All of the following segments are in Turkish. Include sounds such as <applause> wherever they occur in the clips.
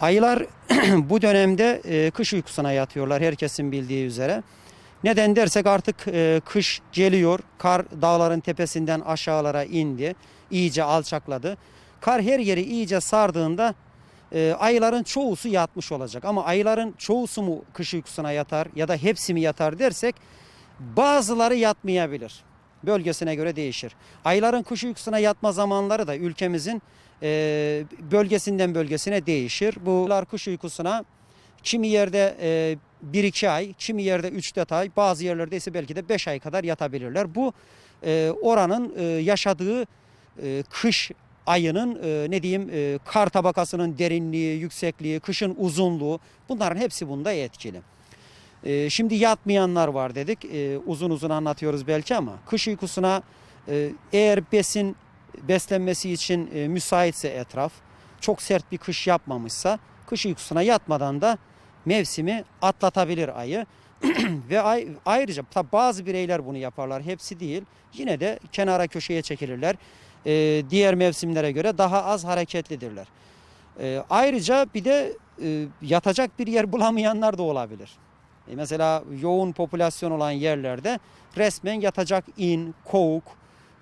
Ayılar <clears throat> bu dönemde e, kış uykusuna yatıyorlar herkesin bildiği üzere. Neden dersek artık e, kış geliyor. Kar dağların tepesinden aşağılara indi. iyice alçakladı. Kar her yeri iyice sardığında e, ayıların çoğusu yatmış olacak. Ama ayıların çoğusu mu kış uykusuna yatar ya da hepsi mi yatar dersek bazıları yatmayabilir. Bölgesine göre değişir. Ayıların kış uykusuna yatma zamanları da ülkemizin e, bölgesinden bölgesine değişir. Bular kış uykusuna kimi yerde e, 1-2 ay, kimi yerde 3-4 ay, bazı yerlerde ise belki de 5 ay kadar yatabilirler. Bu e, oranın e, yaşadığı e, kış ayının e, ne diyeyim e, kar tabakasının derinliği, yüksekliği, kışın uzunluğu bunların hepsi bunda etkili. E, şimdi yatmayanlar var dedik. E, uzun uzun anlatıyoruz belki ama kış uykusuna e, eğer besin beslenmesi için e, müsaitse etraf, çok sert bir kış yapmamışsa kış uykusuna yatmadan da mevsimi atlatabilir ayı. <clears throat> Ve ay, ayrıca tabi bazı bireyler bunu yaparlar. Hepsi değil. Yine de kenara köşeye çekilirler. E, diğer mevsimlere göre daha az hareketlidirler. E, ayrıca bir de e, yatacak bir yer bulamayanlar da olabilir. E, mesela yoğun popülasyon olan yerlerde resmen yatacak in, kovuk,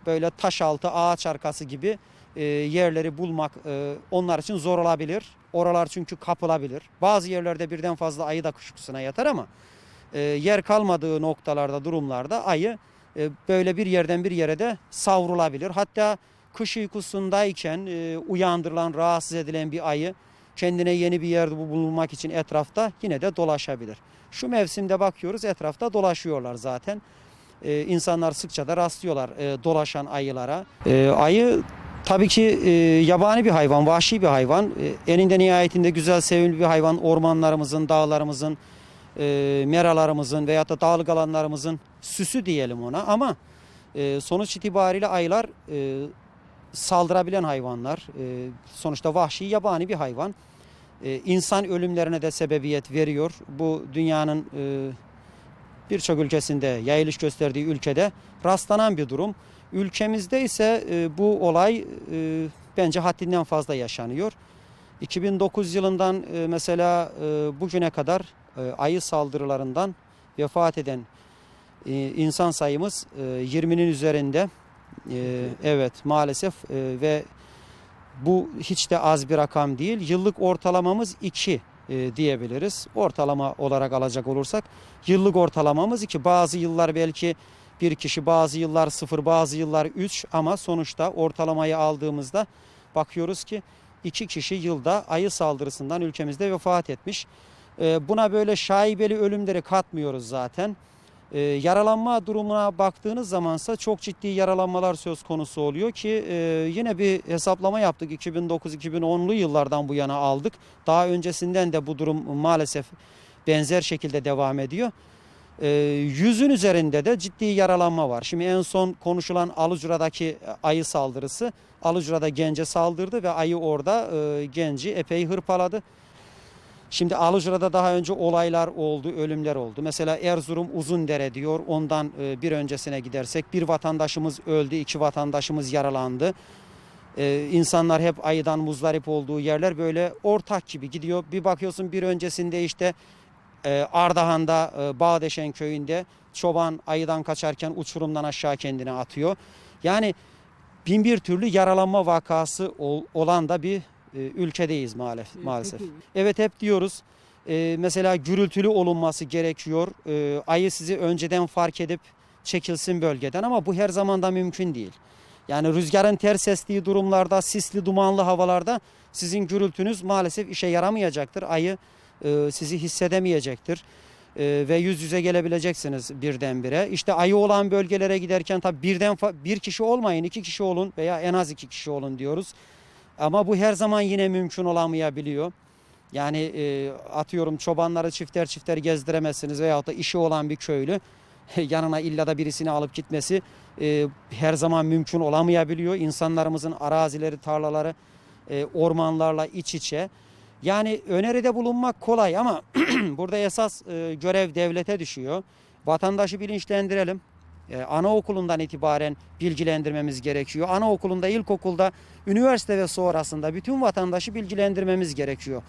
böyle taş altı, ağaç arkası gibi e, yerleri bulmak e, onlar için zor olabilir. Oralar çünkü kapılabilir. Bazı yerlerde birden fazla ayı da kış uykusuna yatar ama yer kalmadığı noktalarda, durumlarda ayı böyle bir yerden bir yere de savrulabilir. Hatta kış uykusundayken uyandırılan, rahatsız edilen bir ayı kendine yeni bir yerde bulunmak için etrafta yine de dolaşabilir. Şu mevsimde bakıyoruz etrafta dolaşıyorlar zaten. Ee, insanlar sıkça da rastlıyorlar e, dolaşan ayılara. Ee, ayı tabii ki e, yabani bir hayvan, vahşi bir hayvan. E, eninde nihayetinde güzel, sevimli bir hayvan. Ormanlarımızın, dağlarımızın, e, meralarımızın veyahut da dağlık alanlarımızın süsü diyelim ona. Ama e, sonuç itibariyle ayılar e, saldırabilen hayvanlar. E, sonuçta vahşi, yabani bir hayvan. E, insan ölümlerine de sebebiyet veriyor. Bu dünyanın e, birçok ülkesinde yayılış gösterdiği ülkede rastlanan bir durum. Ülkemizde ise e, bu olay e, bence haddinden fazla yaşanıyor. 2009 yılından e, mesela e, bugüne kadar e, ayı saldırılarından vefat eden e, insan sayımız e, 20'nin üzerinde. E, evet maalesef e, ve bu hiç de az bir rakam değil. Yıllık ortalamamız 2 e, diyebiliriz. Ortalama olarak alacak olursak yıllık ortalamamız 2. Bazı yıllar belki bir kişi, bazı yıllar 0, bazı yıllar 3 ama sonuçta ortalamayı aldığımızda bakıyoruz ki 2 kişi yılda ayı saldırısından ülkemizde vefat etmiş. E, buna böyle şaibeli ölümleri katmıyoruz zaten. E, yaralanma durumuna baktığınız zamansa çok ciddi yaralanmalar söz konusu oluyor ki e, yine bir hesaplama yaptık 2009-2010'lu yıllardan bu yana aldık. Daha öncesinden de bu durum maalesef benzer şekilde devam ediyor. E, yüzün üzerinde de ciddi yaralanma var. Şimdi en son konuşulan Alucra'daki ayı saldırısı. Alucra'da gence saldırdı ve ayı orada e, genci epey hırpaladı. Şimdi Alucra'da daha önce olaylar oldu, ölümler oldu. Mesela Erzurum Uzundere diyor. Ondan e, bir öncesine gidersek bir vatandaşımız öldü, iki vatandaşımız yaralandı. Ee, insanlar hep ayıdan muzdarip olduğu yerler böyle ortak gibi gidiyor. Bir bakıyorsun bir öncesinde işte e, Ardahan'da e, Bağdeşen köyünde çoban ayıdan kaçarken uçurumdan aşağı kendini atıyor. Yani bin bir türlü yaralanma vakası ol- olan da bir ülkedeyiz maalesef. maalesef. Evet hep diyoruz. e, mesela gürültülü olunması gerekiyor. E, ayı sizi önceden fark edip çekilsin bölgeden ama bu her zaman da mümkün değil. Yani rüzgarın ters estiği durumlarda, sisli dumanlı havalarda sizin gürültünüz maalesef işe yaramayacaktır. Ayı e, sizi hissedemeyecektir. E, ve yüz yüze gelebileceksiniz birdenbire. İşte ayı olan bölgelere giderken tabii birden bir kişi olmayın, iki kişi olun veya en az iki kişi olun diyoruz. Ama bu her zaman yine mümkün olamayabiliyor. Yani e, atıyorum çobanları çifter çifter gezdiremezsiniz veyahut da işi olan bir köylü <laughs> yanına illa da birisini alıp gitmesi e, her zaman mümkün olamayabiliyor. İnsanlarımızın arazileri, tarlaları, e, ormanlarla iç içe. Yani öneride bulunmak kolay ama <clears throat> burada esas e, görev devlete düşüyor. Vatandaşı bilinçlendirelim. E, anaokulundan itibaren bilgilendirmemiz gerekiyor. Anaokulunda, ilkokulda, üniversite ve sonrasında bütün vatandaşı bilgilendirmemiz gerekiyor.